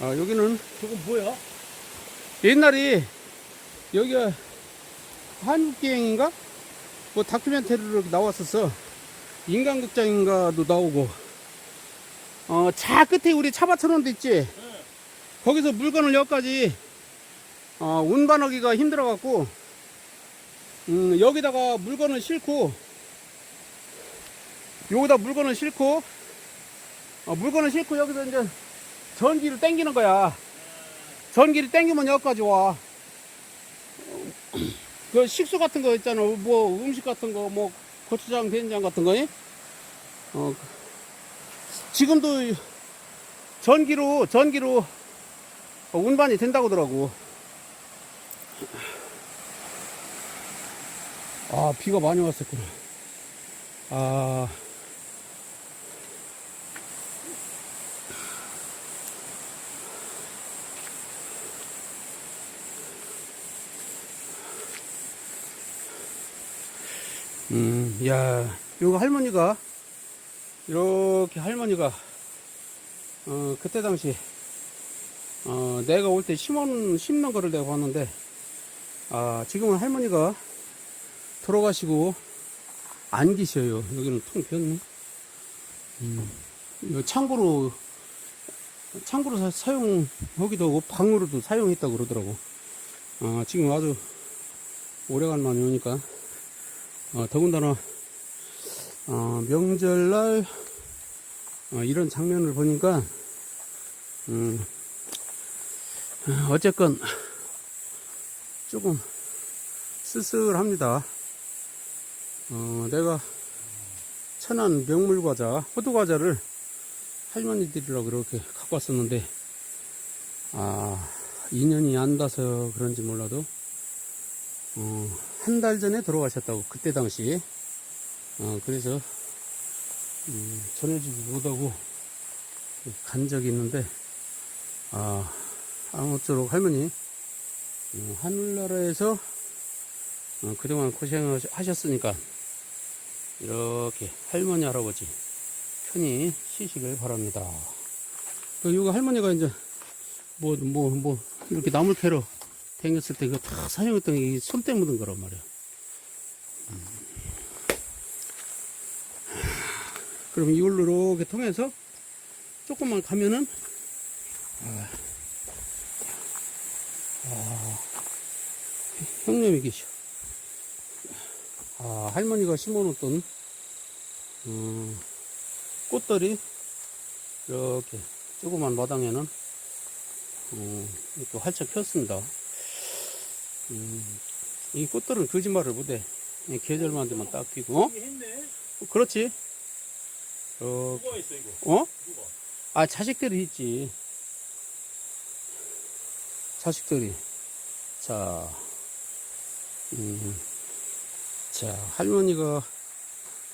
아, 여기는 저건 뭐야? 옛날에 여기가 한국기행인가? 뭐 다큐멘터리로 나왔었어. 인간극장인가도 나오고. 어, 차 끝에 우리 차밭처럼 돼 있지? 거기서 물건을 여기까지, 어, 운반하기가 힘들어갖고, 음, 여기다가 물건을 싣고, 여기다 물건을 싣고, 어, 물건을 싣고 여기서 이제 전기를 땡기는 거야. 전기를 땡기면 여기까지 와. 그 식수 같은 거 있잖아. 뭐 음식 같은 거, 뭐 고추장, 된장 같은 거. 어, 지금도 전기로 전기로 운반이 된다고 하더라고. 아 비가 많이 왔었구나. 아. 음, 야, 요거 할머니가, 이렇게 할머니가, 어, 그때 당시, 어, 내가 올 때 심은, 심는 거를 내가 봤는데, 아, 지금은 할머니가 돌아가시고, 안 계셔요. 여기는 통 비었네. 음, 창고로, 창고로 사, 사용하기도 하고, 방으로도 사용했다고 그러더라고. 아, 지금 아주 오래간만에 오니까, 어, 더군다나 어, 명절날 어, 이런 장면을 보니까 음, 어, 어쨌건 조금 쓸쓸합니다. 어, 내가 천안 명물과자, 호두과자를 할머니들이라고 그렇게 갖고 왔었는데, 아, 인연이 안 닿아서 그런지 몰라도, 어, 한 달 전에 돌아가셨다고 그때 당시 어, 그래서 음, 전해주지 못하고 간 적이 있는데 아 아무쪼록 할머니 음, 하늘나라에서 어, 그동안 고생하셨으니까 이렇게 할머니 할아버지 편히 쉬시길 바랍니다. 그 이거 할머니가 이제 뭐 뭐뭐 이렇게 나물 캐러 댕겼을 때 그거 다 사용했던 게 손때 묻은 거란 말이야. 음. 그럼 이걸로 이렇게 통해서 조금만 가면은 아, 아, 형님이 계셔. 아, 할머니가 심어놓던 음, 꽃들이 이렇게 조그만 마당에는 어, 또 활짝 폈습니다. 음, 이 꽃들은 거짓말을 못해. 이 계절만 되면 딱 피고, 어? 그렇지. 어? 어? 아, 자식들이 있지. 자식들이. 자, 음, 자, 할머니가,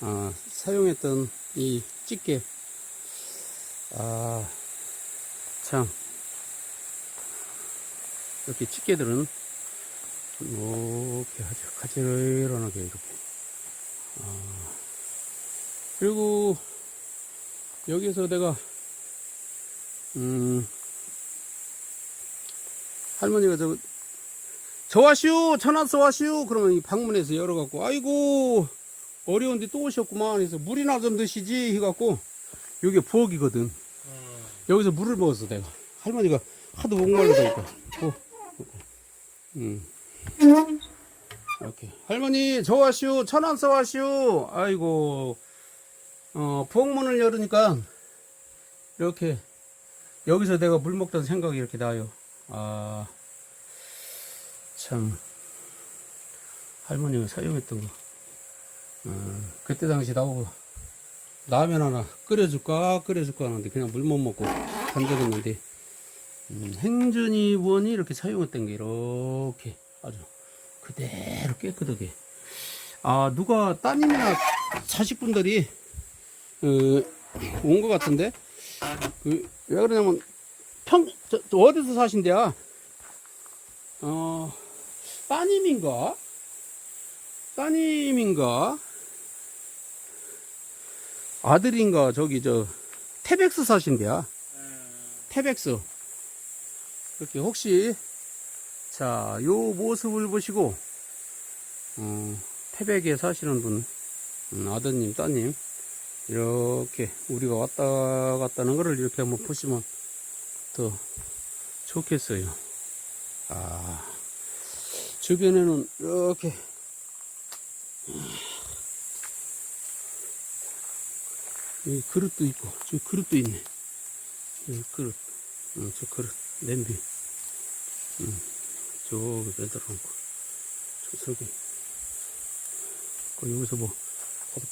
아, 사용했던 이 집게. 아, 참. 이렇게 집게들은 이렇게 아주 가지런하게 이렇게. 아, 그리고 여기서 내가 음 할머니가 저 저 와시오 천안서 와시오 그러면 이 방문해서 열어갖고 아이고 어려운데 또 오셨구만. 해서 물이나 좀 드시지 해갖고 여기 부엌이거든. 여기서 물을 먹었어 내가. 할머니가 하도 목말라서니까. 어, 음. 이렇게 할머니 저 와시오. 천안서 와시오. 아이고. 어 부엌문을 열으니까 이렇게 여기서 내가 물 먹던 생각이 이렇게 나요. 아 참. 할머니가 사용했던 거. 어, 그때 당시 나보고 라면 하나 끓여줄까 끓여줄까 하는데 그냥 물 못 먹고 던져졌는데 음, 행전이원이 이렇게 사용했던 게 이렇게 아주 그대로 깨끗하게. 아 누가 따님이나 자식분들이 어, 온것 같은데? 그, 왜 그러냐면 평 저, 저 어디서 사신대야? 어 따님인가? 따님인가? 아들인가? 저기 저 태백스 사신대야. 태백스. 이렇게 혹시 자, 요 모습을 보시고 어, 태백에 사시는 분 음, 아드님, 따님 이렇게 우리가 왔다 갔다는 거를 이렇게 한번 보시면 더 좋겠어요. 아, 주변에는 이렇게 여기 그릇도 있고, 저 그릇도 있네. 여기 그릇, 어, 저 그릇, 냄비. 음, 저기 매달아놓고, 저 석이. 그 여기서 뭐,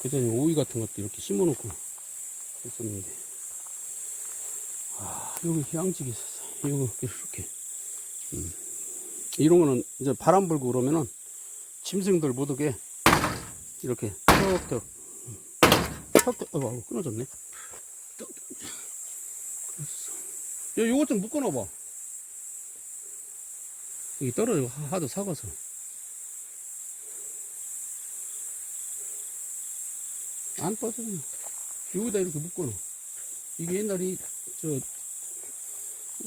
그 전에 오이 같은 것도 이렇게 심어놓고 했었는데. 아, 여기 향집이 있었어. 이거 이렇게. 음. 이런 거는 이제 바람 불고 그러면은 짐승들 못 오게 이렇게 턱턱 턱턱 어 끊어졌네 야 요것 좀 묶어놔봐 떨어져 하- 하도 사가서. 안 빠져 여기다 이렇게 묶어놔 이게 옛날에 저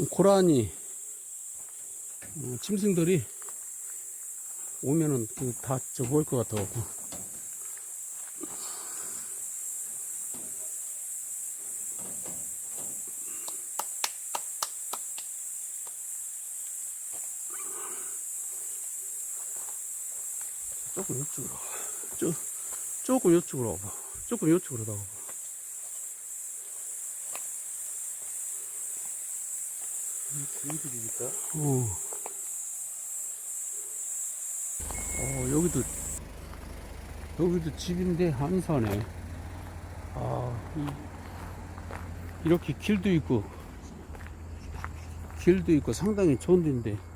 고라니 어, 짐승들이 오면은 그 다저 먹을 것 같아갖고 조금 이쪽으로. 조, 조금 이쪽으로 와봐 조금 이쪽으로 나와봐 주인들이니까 어. 어, 여기도, 여기도 집인데 한산에. 아, 이, 이렇게 길도 있고, 길도 있고 상당히 좋은 데인데. 음.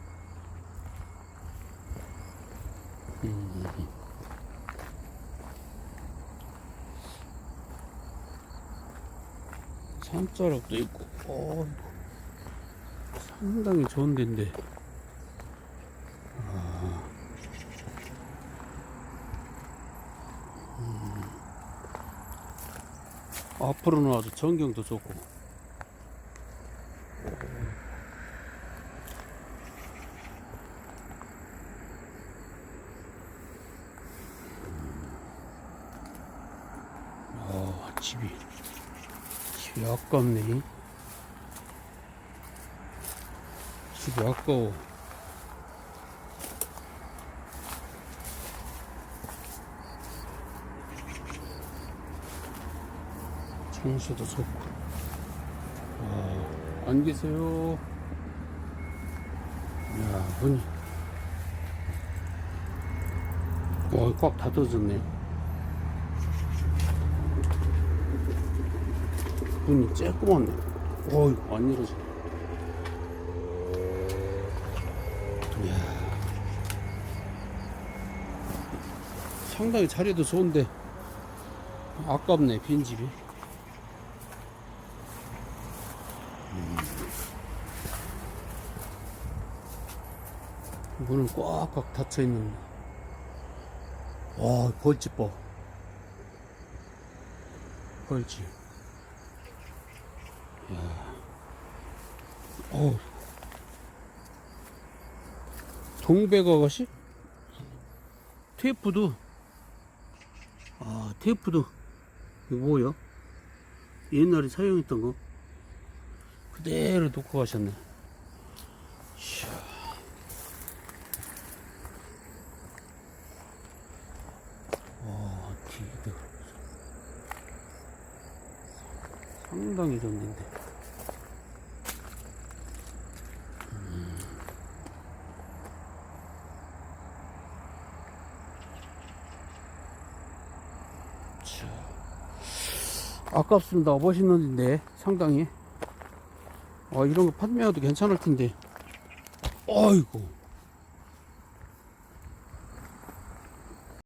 산자락도 있고, 어, 상당히 좋은 데인데. 앞으로는 아주 전경도 좋고. 아, 집이, 집이 아깝네. 집이 아까워. 청소도 좋고. 아, 안 계세요. 야, 문이. 와, 꽉 닫아졌네. 문이 쬐끄맣네. 어이, 안 열어져. 이야. 상당히 자리도 좋은데, 아깝네, 빈집이. 문은 꽉꽉 닫혀 있는. 와, 벌집 봐. 벌집. 야. 어. 동백아가씨? 테이프도. 아, 테이프도. 이거 뭐야? 옛날에 사용했던 거. 그대로 놓고 가셨네. 와, 디드. 상당히 좋는데. 자. 아깝습니다. 멋있는데, 상당히. 아, 이런 거 판매해도 괜찮을 텐데. 아이고.